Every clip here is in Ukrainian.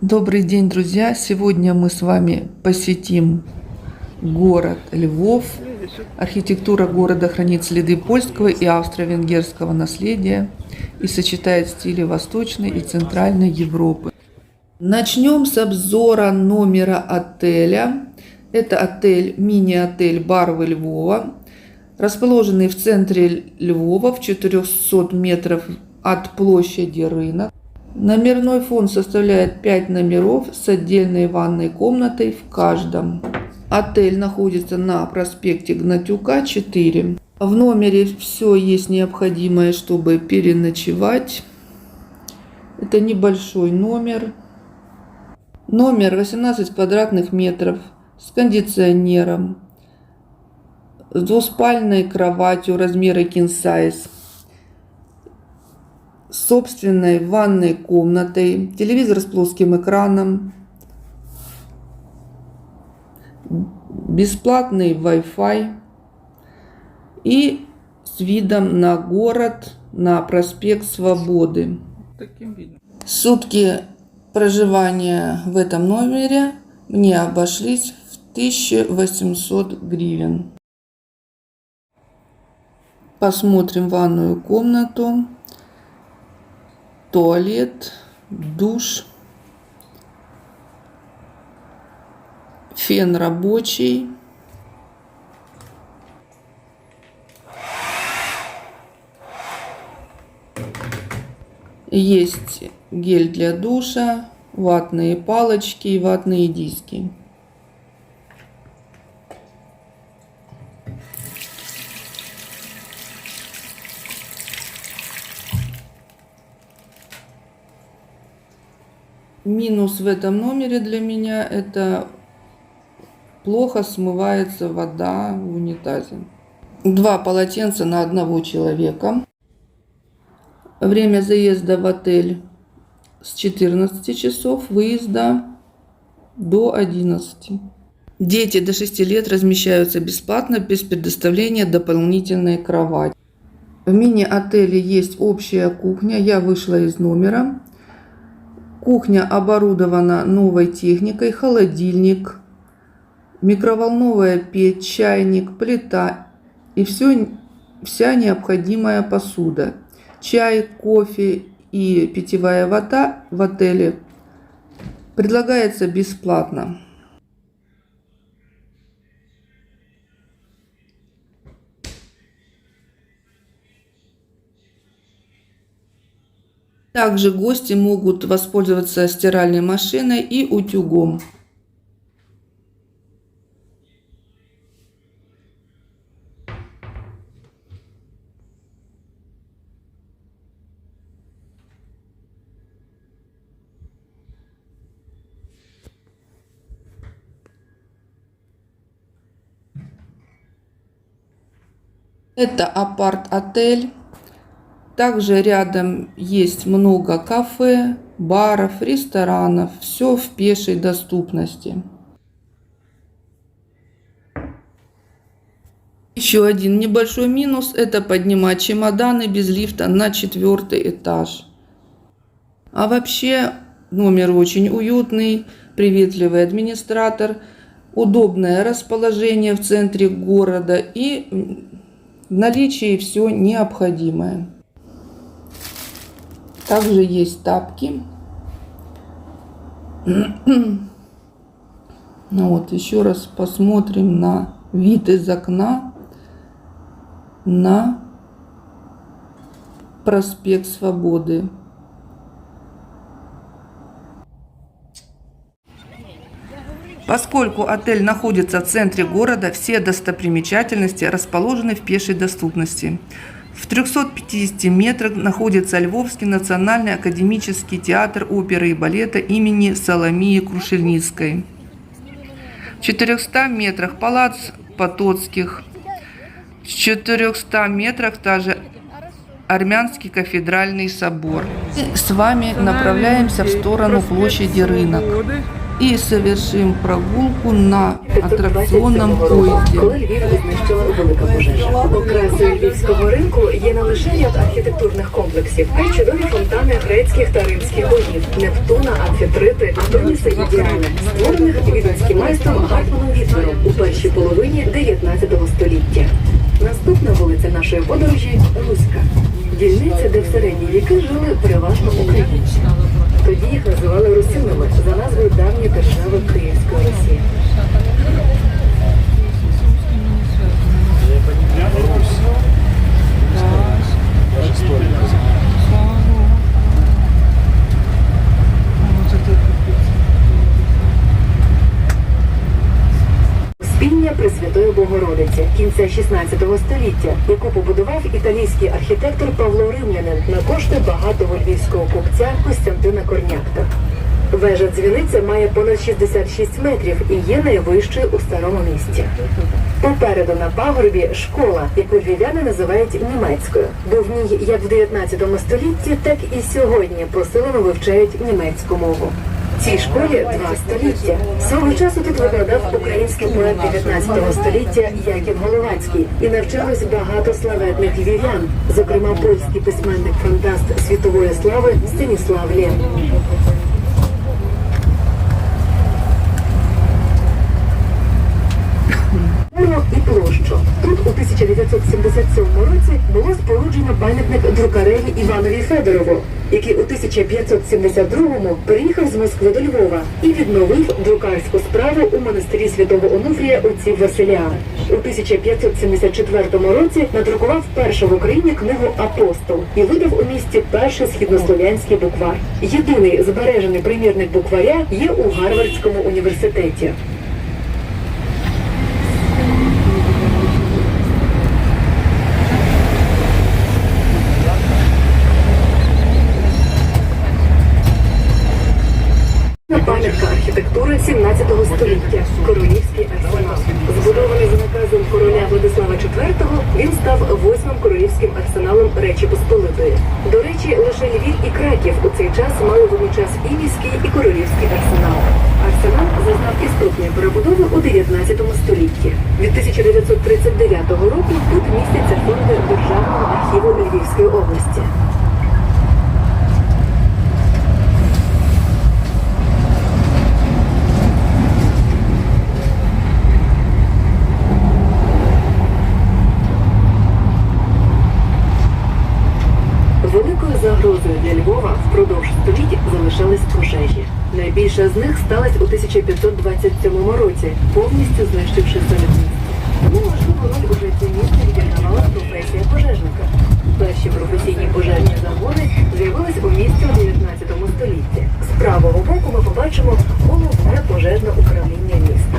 Добрый день, друзья! Сегодня мы с вами посетим город Львов. Архитектура города хранит следы польского и австро-венгерского наследия и сочетает стили Восточной и Центральной Европы. Начнем с обзора номера отеля. Это отель, мини-отель Барвы Львова, расположенный в центре Львова в 400 метров от площади рынок. Номерной фонд составляет 5 номеров с отдельной ванной комнатой в каждом. Отель находится на проспекте Гнатюка 4. В номере все есть необходимое, чтобы переночевать. Это небольшой номер. Номер 18 квадратных метров с кондиционером, с двуспальной кроватью размера king size, с собственной ванной комнатой, телевизор с плоским экраном, бесплатный Wi-Fi и с видом на город, на проспект Свободы. Таким видом. Сутки проживания в этом номере мне обошлись в 1800 гривен. Посмотрим ванную комнату, туалет, душ, фен рабочий. Есть гель для душа, ватные палочки и ватные диски. Минус в этом номере для меня это плохо смывается вода в унитазе. Два полотенца на одного человека. Время заезда в отель с 14 часов, выезда до 11. Дети до 6 лет размещаются бесплатно без предоставления дополнительной кровати. В мини-отеле есть общая кухня. Я вышла из номера. Кухня оборудована новой техникой, холодильник, микроволновая печь, чайник, плита и все, вся необходимая посуда. Чай, кофе и питьевая вода в отеле предлагается бесплатно. Также гости могут воспользоваться стиральной машиной и утюгом. Это апарт-отель. Также рядом есть много кафе, баров, ресторанов. Все в пешей доступности. Еще один небольшой минус – это поднимать чемоданы без лифта на четвертый этаж. А вообще номер очень уютный, приветливый администратор, удобное расположение в центре города и в наличии все необходимое. Также есть тапки. Ну вот, еще раз посмотрим на вид из окна на проспект Свободы. Поскольку отель находится в центре города, все достопримечательности расположены в пешей доступности. В 350 метрах находится Львовский национальный академический театр оперы и балета имени Соломии Крушельницкой. В 400 метрах палац Потоцких. В 400 метрах также Армянский кафедральный собор. С вами направляемся в сторону площади Рынок. И совершим прогулку на аттракционном 27-го поезде. коли Львів знищила велика пожежа. Окрасою львівського ринку є не лише ряд архітектурних комплексів, а й чудові фонтани грецьких та римських богів, Нептуна, амфітрити, Антоніса і Діани, створених віденським майстром Гартманом Вітвером у першій половині 19 століття. Наступна вулиця нашої подорожі Руська. Дільниця, де в середні віки жили переважно українці. Тоді їх називали русинами за назвою давньої держави Київської Росії. Спільня Пресвятої Богородиці кінця 16 століття, яку побудував італійський архітектор Павло Римлянин на кошти багатого львівського купця Костянтина Корнякта. Вежа дзвіниця має понад 66 метрів і є найвищою у старому місті. Попереду на пагорбі школа, яку львів'яни називають німецькою, бо в ній як в 19 столітті, так і сьогодні посилено вивчають німецьку мову. Цій школі два століття. Свого часу тут викладав український поет 19 століття Яків Головацький і навчалось багато славетних львів'ян, зокрема польський письменник-фантаст світової слави Станіслав Лєм. І площу. Тут у 1977 році було споруджено пам'ятник друкареві Іванові Федорову, який у 1572-му переїхав з Москви до Львова і відновив друкарську справу у монастирі святого Онуфрія отців Василіан. У 1574 році надрукував першу в Україні книгу Апостол і видав у місті перший східнослов'янський буквар. Єдиний збережений примірник букваря є у Гарвардському університеті. 1527 році, повністю знищивши місто. Тому важливу роль у житті міста відігравала професія пожежника. Перші професійні пожежні загони з'явились у місті у 19 столітті. З правого боку ми побачимо головне пожежне управління міста.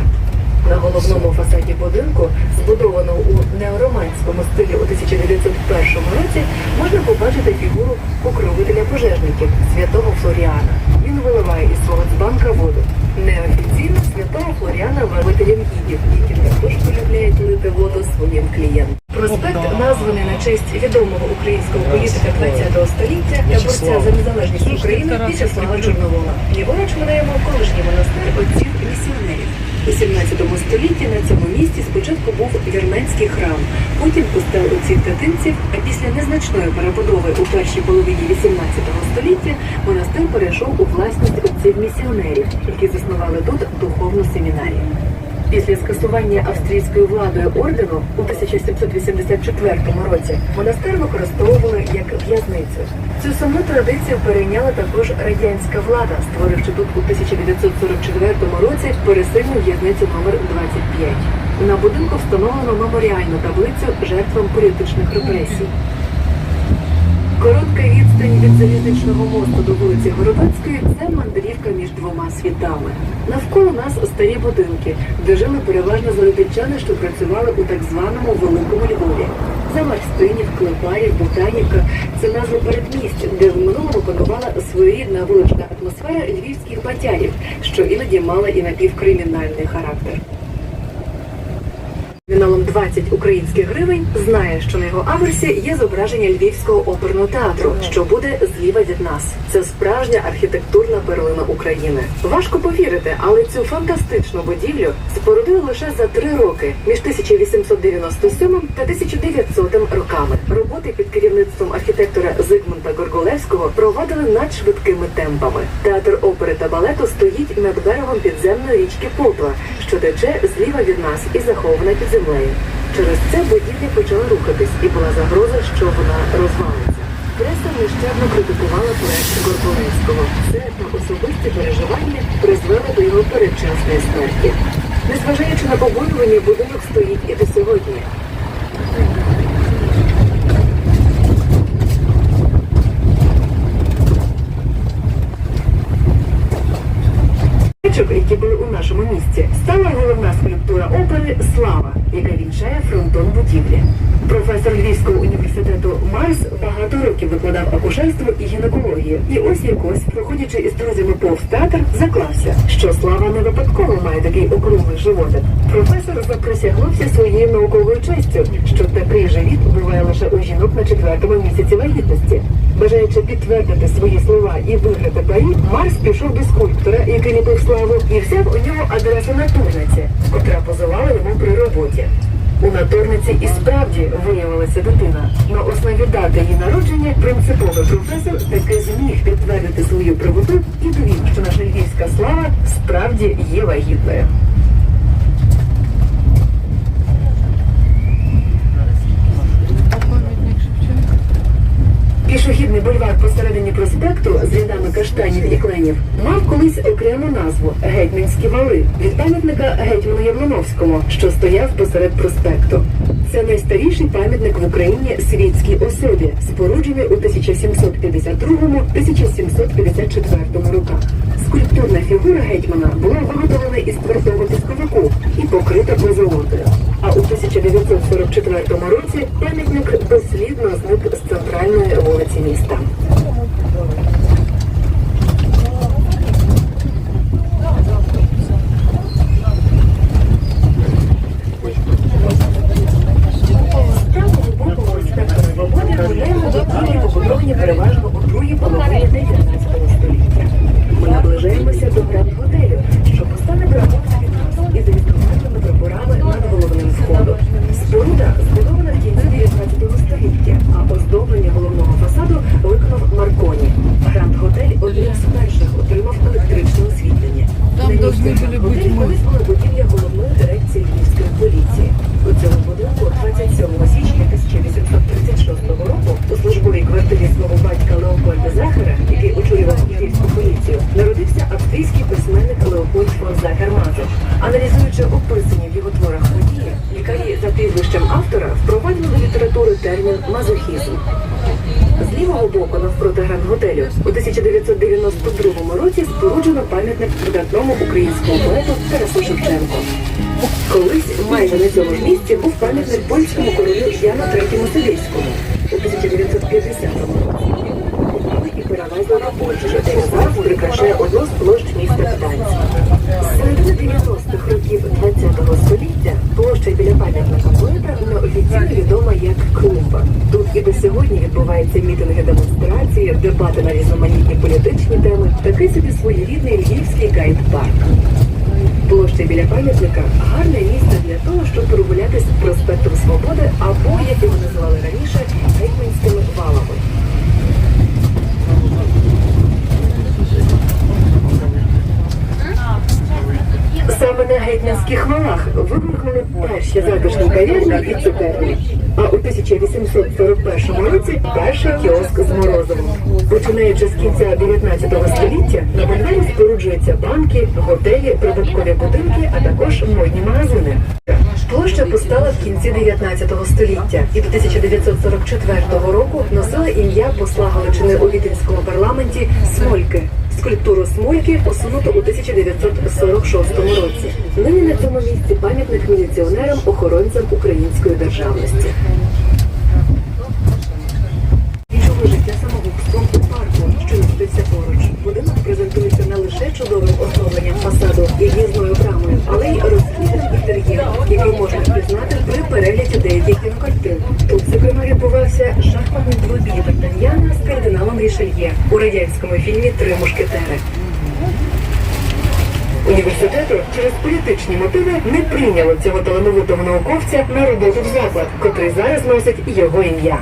На головному фасаді будинку, збудованого у неороманському стилі у 1901 році, можна побачити фігуру покровителя пожежників святого Флоріана. Він виливає із свого дзбанка воду. Неофіційно святого Флоріана вважателем гідів, які також полюбляють лити воду своїм клієнтам. Проспект названий на честь відомого українського політика ХХ століття та борця за незалежність України В'ячеслава Чорновола. Ліворуч ми даємо колишній монастир отців місіонерів. У 17 столітті на цьому місці спочатку був вірменський храм, потім костел отців татинців, а після незначної перебудови у першій половині 18 століття монастир перейшов у власність отців місіонерів, які заснували тут духовну семінарію. Після скасування австрійською владою ордену у 1784 році монастир використовували як в'язницю. Цю саму традицію перейняла також радянська влада, створивши тут у 1944 році пересильну в'язницю номер 25. На будинку встановлено меморіальну таблицю жертвам політичних репресій. Коротка відстань від залізничного мосту до вулиці Городоцької це мандрівка між двома світами. Навколо нас старі будинки, де жили переважно заробітчани, що працювали у так званому великому Львові. Замарстинів, Клепарів, Ботаніка це назви передмість, де в минулому панувала своєрідна вулична атмосфера львівських батярів, що іноді мала і напівкримінальний характер. Номіналом 20 українських гривень знає, що на його аверсі є зображення Львівського оперного театру, що буде зліва від нас. Це справжня архітектурна перлина України. Важко повірити, але цю фантастичну будівлю спорудили лише за три роки між 1897 та 1900 роками. Роботи під керівництвом архітектора Зигмунта Горголевського проводили надшвидкими темпами. Театр опери та балету стоїть над берегом підземної річки Попла, що тече зліва від нас і захована під землею. Через це будівля почала рухатись, і була загроза, що вона розвалиться. Преса нещадно критикувала проект Горголевського. Це та особисті переживання призвели до його передчасної смерті. Незважаючи на побоювання, будинок стоїть і до сьогодні. Речок, які були у нашому місті, стала головна скульптура опери Слава, яка вінчає фронтон будівлі. Професор Львівського університету Марс багато років викладав акушерство і гінекологію. І ось якось, проходячи із друзями повз театр, заклався, що слава не випадково має такий округлий животик. Професор заприсягнувся своєю науковою честю, що такий живіт буває лише у жінок на четвертому місяці вагітності. Бажаючи підтвердити свої слова і виграти парі, Марс пішов до скульптора, який ліпив славу, і взяв у нього адресу натурниці, котра позивала йому при роботі. У натурниці і справді виявилася дитина. На основі дати її народження принциповий професор таки зміг підтвердити свою правоту і довів, що наша львівська слава справді є вагітною. А пам'ятник Шевченка? Пішохідний бульвар посередині проспекту з рядами каштанів і кленів мав колись окрему назву Гетьманські вали від пам'ятника гетьману Яблоновському, що стояв посеред проспекту. Це найстаріший пам'ятник в Україні світській особі, споруджений у 1752-1754 роках. Скульптурна фігура гетьмана була виготовлена із твердого пісковику і покрита позолотою. А у 1944 році пам'ятник безслідно зник з центральної вулиці міста. З правого боку проспекту Свободи гуляємо будівлі, побудовані переважно у другій половині 19 століття. Ми наближаємося до гранд-готелю, що постане грабовський трас із різноманітними прапорами над головним сходом. Споруда збудована в кінці 19 століття, а оздоблення головного фасаду виконав Марконі. Гранд-готель один з перших отримав електричне освітлення. Там На місці должны были быть «Гранд-готелю» мы. колись була будівля головної дирекції Львівської поліції. У цьому будинку 27 січня 1836 року у службовій квартирі свого батька Леопольда Захара, який очолював Львівську поліцію, народився австрійський письменник Леопольд фон Захар Мазер. Аналізуючи описані в його творах події, лікарі за прізвищем автора впровадили до літератури термін мазохізм. З лівого боку навпроти гранд-готелю у 1992 році споруджено пам'ятник видатному українському поету Тарасу Шевченку. Колись майже на цьому ж місці був пам'ятник польському королю Яну Третьому Сибірському. Відбуваються мітинги, демонстрації, дебати на різноманітні політичні теми, такий собі своєрідний львівський гайд-парк. Площа біля пам'ятника гарне місце для того, щоб прогулятись проспектом Свободи або, як його називали раніше, гетьманськими валами. Саме на гетьманських валах вибухнули перші затишні кав'ярні і цукерні. А у 1841 році перший кіоск з морозивом. Починаючи з кінця 19 століття, на бульварі споруджуються банки, готелі, прибуткові будинки, а також модні магазини. Площа постала в кінці 19 століття і до 1944 року носила ім'я посла Галичини у Віденському парламенті Смольки. Скульптуру Смольки посунуто у 1946 році. Нині на цьому місці пам'ятник міліціонерам, охоронцям української державності. Віжове життя самого Стромку парку, що міститься поруч. Будинок презентується не лише чудовим оздобленням фасаду і в'їзною брамою, але й розквітним інтер'єром, який можна впізнати при перегляді деяких картин. Тут, зокрема, відбувався шахматний двобій Д'Артаньяна з кардиналом Рішельє у радянському фільмі Три. Через політичні мотиви не прийняло цього талановитого науковця на роботу в заклад, котрий зараз носить його ім'я.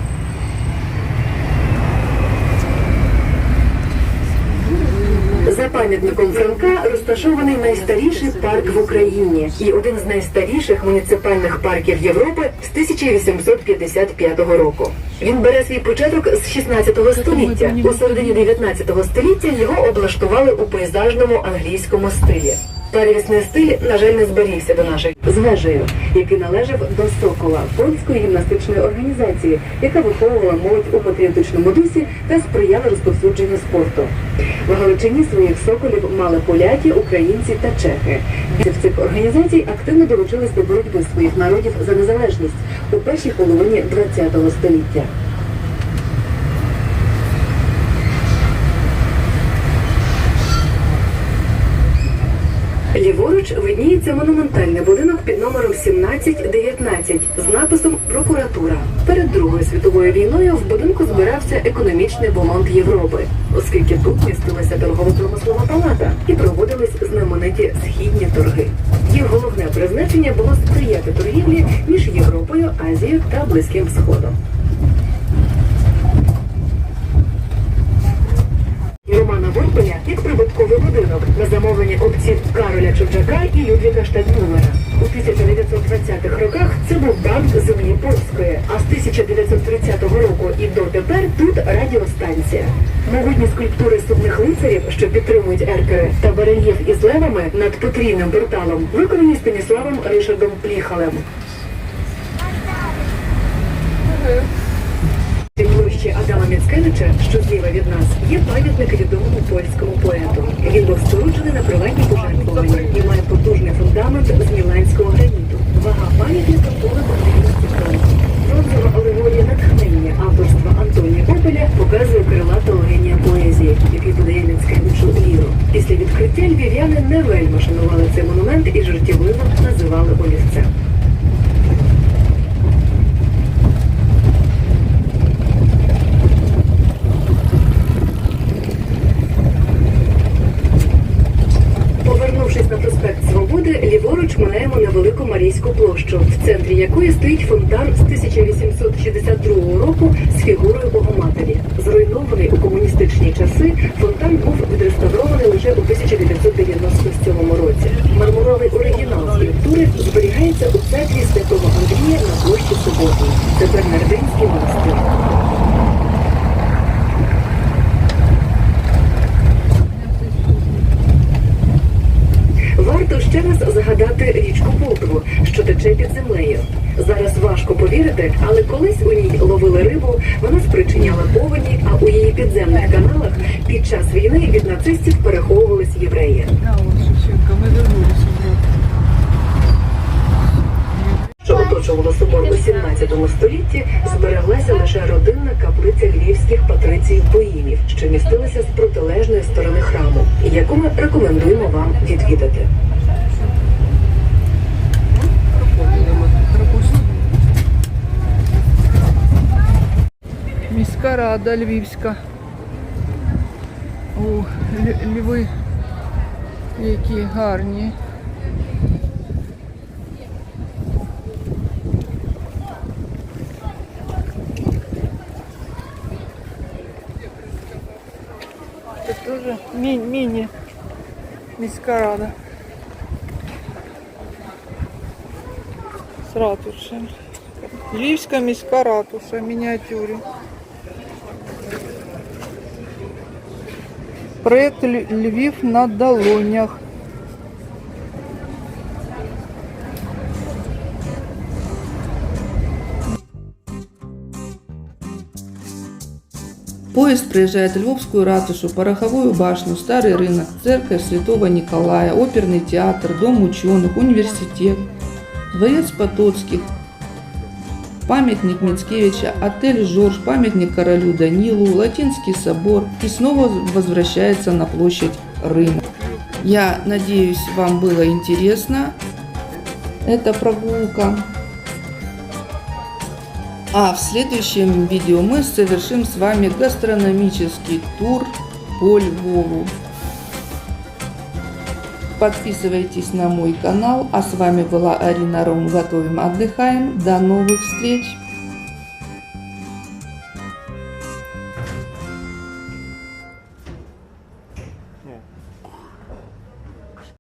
За пам'ятником Франка розташований найстаріший парк в Україні і один з найстаріших муніципальних парків Європи з 1855 року. Він бере свій початок з 16 століття. У середині 19 століття його облаштували у пейзажному англійському стилі. Первісний стиль, на жаль, не зберігся до наших з вежею, який належав до Сокола, польської гімнастичної організації, яка виховувала молодь у патріотичному дусі та сприяла розповсюдженню спорту. В Галичині своїх соколів мали поляки, українці та чехи. Бійці цих організацій активно долучились до боротьби своїх народів за незалежність у першій половині ХХ століття. Ліворуч видніється монументальний будинок під номером 1719 з написом Прокуратура. Перед Другою світовою війною в будинку збирався економічний бомонд Європи, оскільки тут містилася торгово-промислова палата і проводились знамениті східні торги. Їх головне призначення було сприяти торгівлі між Європою, Азією та Близьким Сходом. Романа як прибутковий будинок на замовлення отців Кароля Чуджака і Людвіга Штадмюлера. У 1920-х роках це був банк землі польської, а з 1930 року і дотепер тут радіостанція. Могутні скульптури судних лицарів, що підтримують еркери, та барельєф із левами над потрійним порталом виконані Станіславом Ришардом Пліхалем. Міцкевича, що зліва від нас, є пам'ятник відомому польському поету. Він був споруджений на приватні пожертвування і має потужний фундамент з міланського граніту. Вага пам'ятника понад 200 тонн. Бронзова алегорія натхнення авторства Антонія Опеля показує крилатого генія поезії, який подає Міцкевичу ліру. Після відкриття львів'яни не вельми шанували цей монумент і жартівливо називали олівцем. Повернувшись на проспект Свободи, ліворуч минаємо на велику Марійську площу, в центрі якої стоїть фонтан з 1862 року з фігурою Богоматері. Зруйнований у комуністичні часи, фонтан був відреставрований лише у 1997 році. Мармуровий оригінал скульптури зберігається у церкві Святого Андрія на площі Суботній. Це Бернардинський монастир. Варто ще раз згадати річку Полтву, що тече під землею. Зараз важко повірити, але колись у ній ловили рибу, вона спричиняла повені, а у її підземних каналах під час війни від нацистів переховувались євреї. Да, вот Шевченко, мы вернулись обратно. Що оточувало собор у 17 столітті, збереглася лише родинна каплиця львівських патрицій боїмів, що містилася з протилежної сторони храму, яку ми рекомендуємо вам відвідати. Міська рада Львівська. О, ль- льви, які гарні. мі- міні міська рада. З ратушем. Львівська міська ратуша в мініатюрі. Проект Ль- Львів на долонях. Поезд проезжает Львовскую ратушу, Пороховую башню, Старый рынок, церковь Святого Николая, оперный театр, Дом ученых, университет, дворец Потоцких, памятник Мицкевича, отель Жорж, памятник королю Данилу, Латинский собор и снова возвращается на площадь рынок. Я надеюсь, вам было интересно эта прогулка. А в следующем видео мы совершим с вами гастрономический тур по Львову. Подписывайтесь на мой канал. А с вами была Арина Ром. Готовим, отдыхаем. До новых встреч!